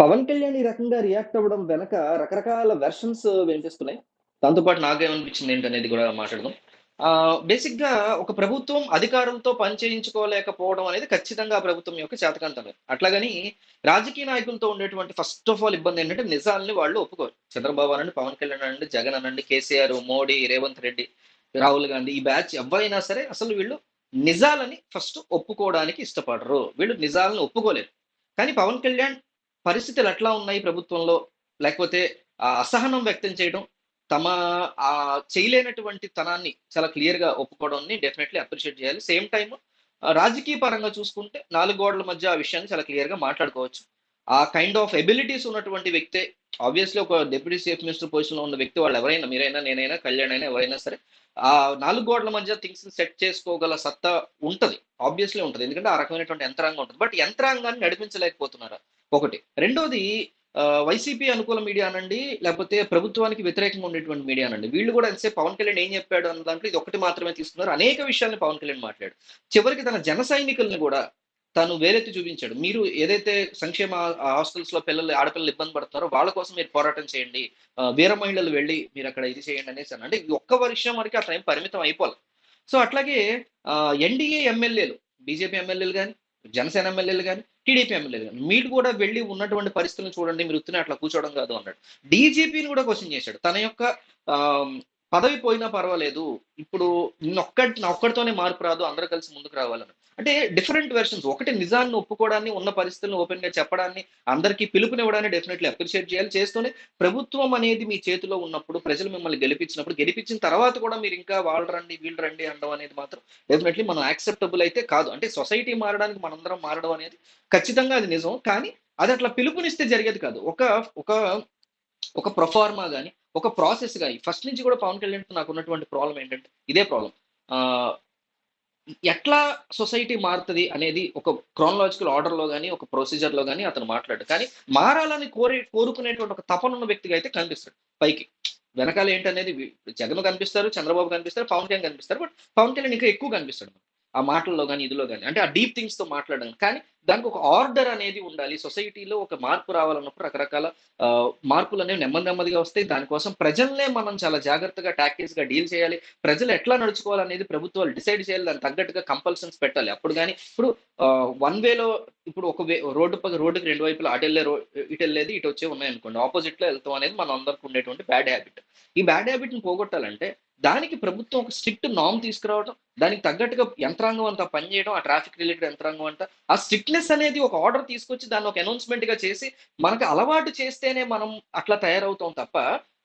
పవన్ కళ్యాణ్ ఈ రకంగా రియాక్ట్ అవ్వడం వెనక రకరకాల వెర్షన్స్ వినిపిస్తున్నాయి. దాంతోపాటు నాకేమనిపించింది ఏంటనేది కూడా మాట్లాడదాం. బేసిక్గా ఒక ప్రభుత్వం అధికారంతో పని చేయించుకోలేకపోవడం అనేది ఖచ్చితంగా ఆ ప్రభుత్వం యొక్క చేతకానితనమే. అట్లాగని రాజకీయ నాయకులతో ఉండేటువంటి ఫస్ట్ ఆఫ్ ఆల్ ఇబ్బంది ఏంటంటే నిజాల్ని వాళ్ళు ఒప్పుకోరు. చంద్రబాబు అనండి, పవన్ కళ్యాణ్ అనండి, జగన్ అనండి, కేసీఆర్, మోడీ, రేవంత్ రెడ్డి, రాహుల్ గాంధీ ఈ బ్యాచ్ ఎవ్వరైనా సరే అసలు వీళ్ళు నిజాలని ఫస్ట్ ఒప్పుకోవడానికి ఇష్టపడరు. వీళ్ళు నిజాలను ఒప్పుకోలేరు. కానీ పవన్ కళ్యాణ్ పరిస్థితులు ఎట్లా ఉన్నాయి ప్రభుత్వంలో? లేకపోతే అసహనం వ్యక్తం చేయడం తమ ఆ చేయలేనటువంటి తనాన్ని చాలా క్లియర్గా ఒప్పుకోవడాన్ని డెఫినెట్లీ అప్రిషియేట్ చేయాలి. సేమ్ టైం రాజకీయ పరంగా చూసుకుంటే నాలుగు గోడల మధ్య ఆ విషయాన్ని చాలా క్లియర్గా మాట్లాడుకోవచ్చు. ఆ కైండ్ ఆఫ్ ఎబిలిటీస్ ఉన్నటువంటి వ్యక్తే ఆబ్వియస్లీ ఒక డిప్యూటీ చీఫ్ మినిస్టర్ పొజిషన్లో ఉన్న వ్యక్తి వాళ్ళు ఎవరైనా మీరైనా నేనైనా కళ్యాణ్ అయినా ఎవరైనా సరే ఆ నాలుగు గోడల మధ్య థింగ్స్ సెట్ చేసుకోగల సత్తా ఉంటుంది. ఆబ్వియస్లీ ఉంటుంది. ఎందుకంటే ఆ రకమైనటువంటి యంత్రాంగం ఉంటుంది. బట్ యంత్రాంగాన్ని నడిపించలేకపోతున్నారా? ఒకటి. రెండోది వైసీపీ అనుకూల మీడియా అనండి లేకపోతే ప్రభుత్వానికి వ్యతిరేకంగా ఉండేటువంటి మీడియా అనండి. వీళ్ళు కూడా ఎంతసేపు పవన్ కళ్యాణ్ ఏం చెప్పాడు అన్న దాంట్లో ఇది ఒకటి మాత్రమే తీసుకున్నారు. అనేక విషయాల్ని పవన్ కళ్యాణ్ మాట్లాడు చివరికి తన జన సైనికుల్ని కూడా తను వేలెత్తి చూపించాడు. మీరు ఏదైతే సంక్షేమ హాస్టల్స్లో పిల్లలు ఆడపిల్లలు ఇబ్బంది పడుతున్నారో వాళ్ళ కోసం మీరు పోరాటం చేయండి. వీర మహిళలు వెళ్ళి మీరు అక్కడ ఇది చేయండి అనేసి అంటే ఒక్క వర్షం వరకు ఆ టైం పరిమితం అయిపోవాలి సో అట్లాగే ఎన్డీఏ ఎమ్మెల్యేలు బీజేపీ ఎమ్మెల్యేలు కానీ జనసేన ఎమ్మెల్యేలు కానీ టీడీపీ ఎమ్మెల్యేలు మీరు కూడా వెళ్ళి ఉన్నటువంటి పరిస్థితులను చూడండి మీరు ఉత్తిన అట్లా కూర్చోవడం కాదు అన్నాడు. డీజీపీని కూడా క్వశ్చన్ చేశాడు. తన యొక్క ఆ, పదవి పోయినా పర్వాలేదు. ఇప్పుడు నిన్నొక్కటి ఒక్కడితోనే మార్పు రాదు అందరూ కలిసి ముందుకు రావాలని. అంటే డిఫరెంట్ వెర్షన్స్ ఒకటి నిజాన్ని ఒప్పుకోవడాన్ని ఉన్న పరిస్థితులను ఓపెన్గా చెప్పడాన్ని అందరికీ పిలుపునివ్వడాన్ని డెఫినెట్లీ అప్రిషియేట్ చేయాలి. చేస్తూనే ప్రభుత్వం అనేది మీ చేతిలో ఉన్నప్పుడు ప్రజలు మిమ్మల్ని గెలిపించినప్పుడు గెలిపించిన తర్వాత కూడా మీరు ఇంకా వాళ్ళు రండి వీళ్ళు రండి అనడం అనేది మాత్రం డెఫినెట్లీ మనం యాక్సెప్టబుల్ అయితే కాదు. అంటే సొసైటీ మారడానికి మనందరం మారడం అనేది ఖచ్చితంగా అది నిజం. కానీ అది అట్లా పిలుపునిస్తే జరిగేది కాదు. ఒక ఒక ఒక ప్రొఫార్మా కానీ ఒక ప్రాసెస్ కానీ ఫస్ట్ నుంచి కూడా పవన్ కళ్యాణ్ నాకు ఉన్నటువంటి ప్రాబ్లం ఏంటంటే ఇదే ప్రాబ్లం ఎట్లా సొసైటీ మారుతుంది అనేది ఒక క్రోనలాజికల్ ఆర్డర్లో కానీ ఒక ప్రొసీజర్లో కానీ అతను మాట్లాడు. కానీ మారాలని కోరి కోరుకునేటువంటి ఒక తపన ఉన్న వ్యక్తిగా అయితే కనిపిస్తాడు పైకి. వెనకాల ఏంటనేది జగన్ కనిపిస్తారు చంద్రబాబు కనిపిస్తారు పవన్ కళ్యాణ్ కనిపిస్తారు బట్ పవన్ కళ్యాణ్ ఇంకా ఎక్కువ కనిపిస్తాడు. ఆ మాటల్లో కానీ ఇదిలో కానీ అంటే ఆ డీప్ థింగ్స్తో మాట్లాడడం. కానీ దానికి ఒక ఆర్డర్ అనేది ఉండాలి. సొసైటీలో ఒక మార్పు రావాలన్నప్పుడు రకరకాల మార్పులు అనేవి నెమ్మది నెమ్మదిగా వస్తాయి. దానికోసం ప్రజల్నే మనం చాలా జాగ్రత్తగా టాక్టిక్స్గా డీల్ చేయాలి. ప్రజలు ఎట్లా నడుచుకోవాలనేది ప్రభుత్వాలు డిసైడ్ చేయాలి. దానికి తగ్గట్టుగా కంపల్సన్స్ పెట్టాలి. అప్పుడు కానీ ఇప్పుడు వన్ వేలో ఇప్పుడు ఒక వే రోడ్డు పక్క రోడ్డుకి రెండు వైపులా అటు వెళ్ళే రో ఇటు వెళ్ళేది ఇటు వచ్చే ఉన్నాయనుకోండి. ఆపోజిట్లో వెళ్తాం అనేది మనం అందరికి ఉండేటువంటి బ్యాడ్ హ్యాబిట్ ఈ బ్యాడ్ హ్యాబిట్ని పోగొట్టాలంటే దానికి ప్రభుత్వం ఒక స్ట్రిక్ట్ నామ్ తీసుకురావడం దానికి తగ్గట్టుగా యంత్రాంగం అంతా పనిచేయడం ఆ ట్రాఫిక్ రిలేటెడ్ యంత్రాంగం అంట ఆ స్ట్రిక్ట్నెస్ అనేది ఒక ఆర్డర్ తీసుకొచ్చి దాన్ని ఒక అనౌన్స్మెంట్గా చేసి మనకి అలవాటు చేస్తేనే మనం అట్లా తయారవుతాం తప్ప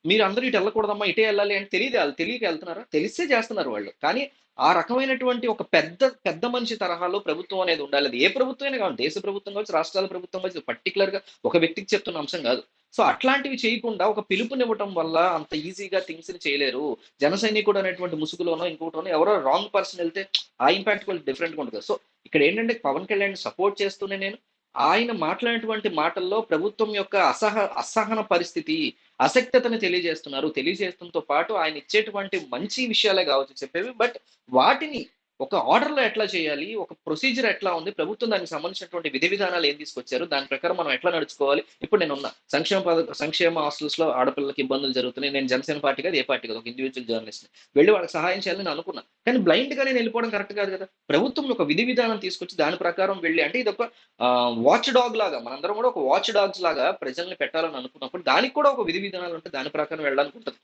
మీరు అందరూ ఇటు వెళ్ళకూడదమ్మా ఇటే వెళ్ళాలి అని తెలియదు వాళ్ళు తెలియక వెళ్తున్నారా? తెలిసే చేస్తున్నారు వాళ్ళు. కానీ ఆ రకమైనటువంటి ఒక పెద్ద పెద్ద మనిషి తరహాలో ప్రభుత్వం అనేది ఉండాలి. అది ఏ ప్రభుత్వమైనా కావాలి దేశ ప్రభుత్వం కావచ్చు రాష్ట్రాల ప్రభుత్వం కావచ్చు పర్టికులర్గా ఒక వ్యక్తికి చెప్తున్న అంశం కాదు. సో అట్లాంటివి చేయకుండా ఒక పిలుపునివ్వటం వల్ల అంత ఈజీగా థింగ్స్ని చేయలేరు. జన సైనికుడు అనేటువంటి ముసుగులోనో ఇంకోటోనో ఎవరో రాంగ్ పర్సన్ వెళ్తే ఆ ఇంపాక్ట్ కొంచెం డిఫరెంట్గా ఉంటుంది సో ఇక్కడ ఏంటంటే పవన్ కళ్యాణ్ సపోర్ట్ చేస్తూనే నేను ఆయన మాట్లాడినటువంటి మాటల్లో ప్రభుత్వం యొక్క అసహ అసహన పరిస్థితి అసక్తతను తెలియజేస్తున్నారు. తెలియజేయడంతో పాటు ఆయన ఇచ్చేటువంటి మంచి విషయాలే కావచ్చు చెప్పేవి. బట్ వాటిని ఒక ఆర్డర్లో ఎట్లా చేయాలి? ఒక ప్రొసీజర్ ఎట్లా ఉంది? ప్రభుత్వం దానికి సంబంధించినటువంటి విధి విధానాలు ఏం తీసుకొచ్చారు? దాని ప్రకారం మనం ఎట్లా నడుచుకోవాలి? ఇప్పుడు నేను ఉన్నా. సంక్షేమ పథక సంక్షేమ హాస్టల్స్లో ఆడపిల్లలకి ఇబ్బందులు జరుగుతున్నాయి. నేను జనసేన పార్టీ కాదు ఏ పార్టీ కాదు ఒక ఇండివిజువల్ జర్నలిస్ట్ వెళ్ళి వాళ్ళకి సహాయం చేయాలని నేను అనుకున్నా. కానీ బ్లైండ్గా నేను వెళ్ళిపోవడం కరెక్ట్ కాదు కదా. ప్రభుత్వం ఒక విధి విధానం తీసుకొచ్చి దాని ప్రకారం వెళ్ళి అంటే ఇది ఒక వాచ్ డాగ్ లాగా మనందరం కూడా ఒక వాచ్ డాగ్స్ లాగా ప్రజల్ని పెట్టాలని అనుకున్నప్పుడు దానికి కూడా ఒక విధి విధానాలు ఉంటే దాని ప్రకారం వెళ్ళడానికి ఉంటుంది.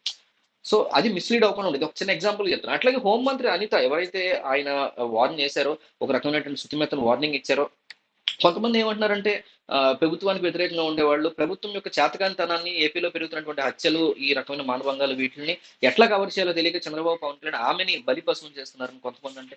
సో అది మిస్లీడ్ అవ్వకుండా ఉండేది. ఒక చిన్న ఎగ్జాంపుల్ చెప్తాను అట్లాగే హోంమంత్రి అనిత ఎవరైతే ఆయన వార్న్ చేశారో ఒక రకమైనటువంటి శుతిమెత్తను వార్నింగ్ ఇచ్చారో కొంతమంది ఏమంటున్నారంటే ప్రభుత్వానికి వ్యతిరేకంగా ఉండేవాళ్ళు ప్రభుత్వం యొక్క చేతకానితనాన్ని ఏపీలో పెరుగుతున్నటువంటి హత్యలు ఈ రకమైన మానభంగాలు వీటిని ఎట్లా కవర్ చేయాలో తెలియక చంద్రబాబు పవన్ కళ్యాణ్ ఆమెని బలిపశువులు చేస్తున్నారని కొంతమంది అంటే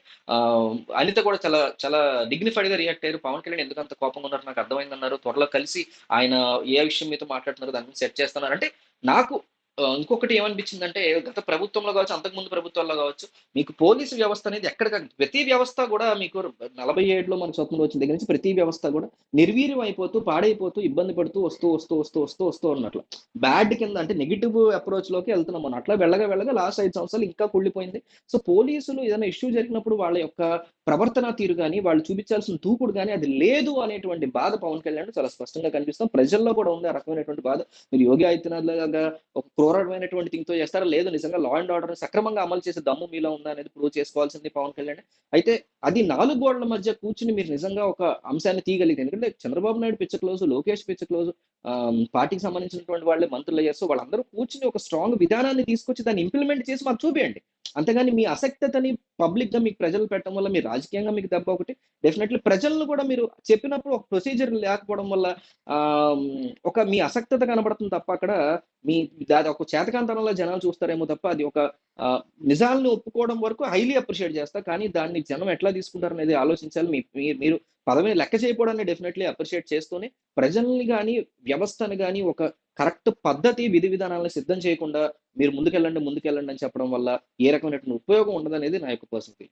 అనిత కూడా చాలా చాలా డిగ్నిఫైడ్గా రియాక్ట్ అయ్యారు. పవన్ కళ్యాణ్ ఎందుకు అంత కోపంగా ఉన్నారు? నాకు అర్థమైందన్నారు. త్వరలో కలిసి ఆయన ఏ విషయం మీతో మాట్లాడుతున్నారు? దాని సెట్ చేస్తున్నారు. అంటే నాకు ఇంకొకటి ఇంకొకటి ఏమనిపించిందంటే గత ప్రభుత్వంలో కావచ్చు అంతకుముందు ప్రభుత్వాల్లో కావచ్చు మీకు పోలీసు వ్యవస్థ అనేది ఎక్కడ ప్రతి వ్యవస్థ కూడా మీకు నలభై ఏడులో మన స్వతంత్రం వచ్చిన దగ్గర నుంచి ప్రతి వ్యవస్థ కూడా నిర్వీర్యం అయిపోతూ పాడైపోతూ ఇబ్బంది పడుతూ వస్తూ వస్తూ వస్తూ వస్తూ వస్తూ ఉన్నట్లు. బ్యాడ్ కింద అంటే నెగిటివ్ అప్రోచ్లోకి వెళ్తున్నాం మనం. అట్లా వెళ్ళగా వెళ్ళగా లాస్ట్ ఐదు సంవత్సరాలు ఇంకా కుళ్ళిపోయింది. సో పోలీసులు ఏదైనా ఇష్యూ జరిగినప్పుడు వాళ్ళ యొక్క ప్రవర్తన తీరు కానీ వాళ్ళు చూపించాల్సిన దూకుడు కానీ అది లేదు అనేటువంటి బాధ పవన్ కళ్యాణ్ చాలా స్పష్టంగా కనిపిస్తాం ప్రజల్లో కూడా ఉంది ఆ రకమైనటువంటి బాధ. మీరు యోగి ఆదిత్యనాథ్ లాగా ఒక క్రూరమైనటువంటి థింగ్తో చేస్తారా? లేదు నిజంగా లా అండ్ ఆర్డర్ సక్రమంగా అమలు చేసే దమ్ము మీలో ఉందా అనేది ప్రూవ్ చేసుకోవాల్సింది పవన్ కళ్యాణ్. అయితే అది నాలుగు గోడల మధ్య కూర్చుని మీరు నిజంగా ఒక అంశాన్ని తీయగలిగితే ఎందుకంటే చంద్రబాబు నాయుడు పిచ్చ క్లోజ్ లోకేష్ పిచ్చ క్లోజ్ పార్టీకి సంబంధించినటువంటి వాళ్ళే మంత్రులు అయ్యారు వాళ్ళందరూ కూర్చుని ఒక స్ట్రాంగ్ విధానాన్ని తీసుకొచ్చి దాన్ని ఇంప్లిమెంట్ చేసి మాకు చూపించండి అంతేగాని మీ అసక్తతని పబ్లిక్గా మీకు ప్రజలు పెట్టడం వల్ల మీరు రాజకీయంగా మీకు దెబ్బ ఒకటి. డెఫినెట్లీ ప్రజలను కూడా మీరు చెప్పినప్పుడు ఒక ప్రొసీజర్ లేకపోవడం వల్ల ఒక మీ అసక్తత కనబడుతుంది తప్ప అక్కడ మీ దాని ఒక చేతకాంతనంలో జనాలు చూస్తారేమో తప్ప అది ఒక నిజాలను ఒప్పుకోవడం వరకు హైలీ అప్రిషియేట్ చేస్తా. కానీ దాన్ని జనం ఎట్లా తీసుకుంటారు అనేది ఆలోచించాలి. మీ మీ- మీరు పదవిని లెక్క చేయకపోవడాన్ని డెఫినెట్లీ అప్రిషియేట్ చేస్తూనే ప్రజల్ని కానీ వ్యవస్థను కానీ ఒక కరెక్ట్ పద్ధతి విధి విధానాలను సిద్ధం చేయకుండా మీరు ముందుకెళ్ళండి ముందుకెళ్ళండి అని చెప్పడం వల్ల ఏ రకమైనటువంటి ఉపయోగం ఉండదనేది నా యొక్క పర్సనల్